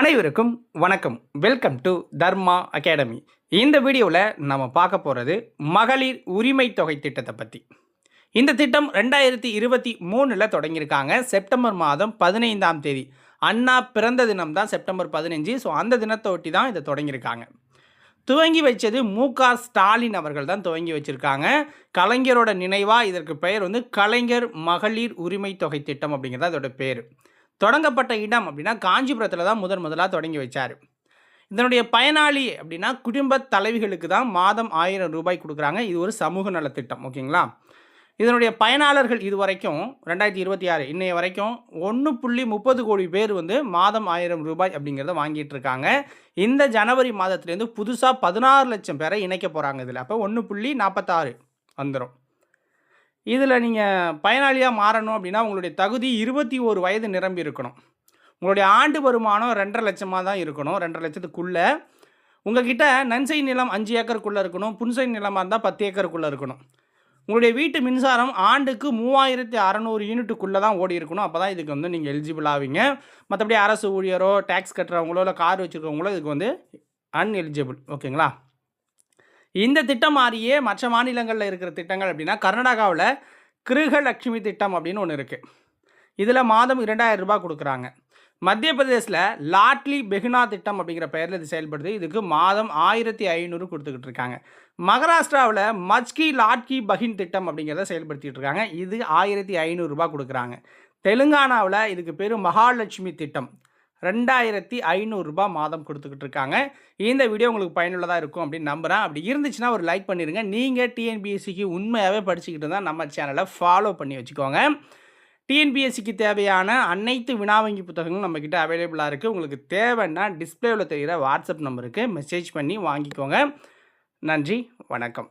அனைவருக்கும் வணக்கம். Welcome to Dharma academy இந்த வீடியோவில் நம்ம பார்க்க போகிறது மகளிர் உரிமை தொகை திட்டத்தை பற்றி இந்த திட்டம் ரெண்டாயிரத்தி இருபத்தி மூணில் தொடங்கியிருக்காங்க. செப்டம்பர் மாதம் பதினைந்தாம் தேதி. அண்ணா பிறந்த தினம் தான் செப்டம்பர் பதினஞ்சு. ஸோ அந்த தினத்தை ஒட்டி தான் இதை தொடங்கியிருக்காங்க. துவங்கி வச்சது மு க ஸ்டாலின் அவர்கள் தான் துவங்கி வச்சுருக்காங்க. கலைஞரோட நினைவாக இதற்கு பெயர் வந்து கலைஞர் மகளிர் உரிமை தொகை திட்டம் அப்படிங்கிறது அதோட பேர். தொடங்கப்பட்ட இடம் அப்படின்னா காஞ்சிபுரத்தில் தான் முதன் முதலாக தொடங்கி வச்சார். இதனுடைய பயனாளி அப்படின்னா குடும்ப தலைவிகளுக்கு தான் மாதம் ஆயிரம் ரூபாய் கொடுக்குறாங்க. இது ஒரு சமூக நலத்திட்டம் ஓகேங்களா? இதனுடைய பயனாளர்கள் இது வரைக்கும் ரெண்டாயிரத்தி இருபத்தி ஆறு இன்னைய வரைக்கும் ஒன்று புள்ளி முப்பது கோடி பேர் வந்து மாதம் ஆயிரம் ரூபாய் அப்படிங்கிறத வாங்கிட்டு இருக்காங்க. இந்த ஜனவரி மாதத்துலேருந்து புதுசாக பதினாறு லட்சம் பேரை இணைக்க போகிறாங்க இதில். அப்போ ஒன்று புள்ளி நாற்பத்தாறு வந்துடும் இதில் நீங்கள் பயனாளியாக மாறணும் அப்படின்னா உங்களுடைய தகுதி இருபத்தி ஒரு வயது நிரம்பி இருக்கணும். உங்களுடைய ஆண்டு வருமானம் ரெண்டரை லட்சமாக தான் இருக்கணும். ரெண்டரை லட்சத்துக்குள்ளே உங்ககிட்ட நன்சை நிலம் அஞ்சு ஏக்கருக்குள்ளே இருக்கணும். புன்சை நிலமாக இருந்தால் பத்து ஏக்கருக்குள்ளே இருக்கணும். உங்களுடைய வீட்டு மின்சாரம் ஆண்டுக்கு மூவாயிரத்தி அறநூறு யூனிட்டுக்குள்ளே தான் ஓடி இருக்கணும். அப்போ தான் இதுக்கு வந்து நீங்கள் எலிஜிபிள் ஆவீங்க. மற்றபடி அரசு ஊழியரோ டேக்ஸ் கட்டுறவங்களோ இல்லை கார் வச்சுருக்கவங்களோ இதுக்கு வந்து அன்எலிஜிபிள் ஓகேங்களா? இந்த திட்டம் மாதிரியே மற்ற மாநிலங்களில் இருக்கிற திட்டங்கள் அப்படின்னா கர்நாடகாவில் கிருகலட்சுமி திட்டம் அப்படின்னு ஒன்று இருக்குது இதில் மாதம் இரண்டாயிரம் ரூபாய் கொடுக்குறாங்க. மத்திய பிரதேசில் லாட்லி பெகுனா திட்டம் அப்படிங்கிற பெயரில் இது செயல்படுது. இதுக்கு மாதம் ஆயிரத்தி ஐநூறு கொடுத்துக்கிட்டு இருக்காங்க. மகாராஷ்டிராவில் மச்கி லாட்கி பஹின் திட்டம் அப்படிங்கிறத செயல்படுத்திட்டு இருக்காங்க. இது ஆயிரத்தி ஐநூறுரூபா கொடுக்குறாங்க. தெலுங்கானாவில் இதுக்கு பேர் மகாலட்சுமி திட்டம். ரெண்டாயிரத்தி ஐநூறுரூபா மாதம் கொடுத்துக்கிட்டு இருக்காங்க. இந்த வீடியோ உங்களுக்கு பயனுள்ளதாக இருக்கும் அப்படின்னு நம்புகிறேன் அப்படி இருந்துச்சுன்னா ஒரு லைக் பண்ணிடுங்க நீங்கள் டிஎன்பிஎஸ்சிக்கு உண்மையாகவே படிச்சுக்கிட்டு இருந்தால் நம்ம சேனலை ஃபாலோ பண்ணி வச்சுக்கோங்க. டிஎன்பிஎஸ்சிக்கு தேவையான அனைத்து வினாவங்கி புத்தகங்களும் நம்மக்கிட்ட அவைலபிளாக இருக்குது உங்களுக்கு தேவைன்னா டிஸ்பிளேவில் தெரிகிற வாட்ஸ்அப் நம்பருக்கு மெசேஜ் பண்ணி வாங்கிக்கோங்க. நன்றி வணக்கம்.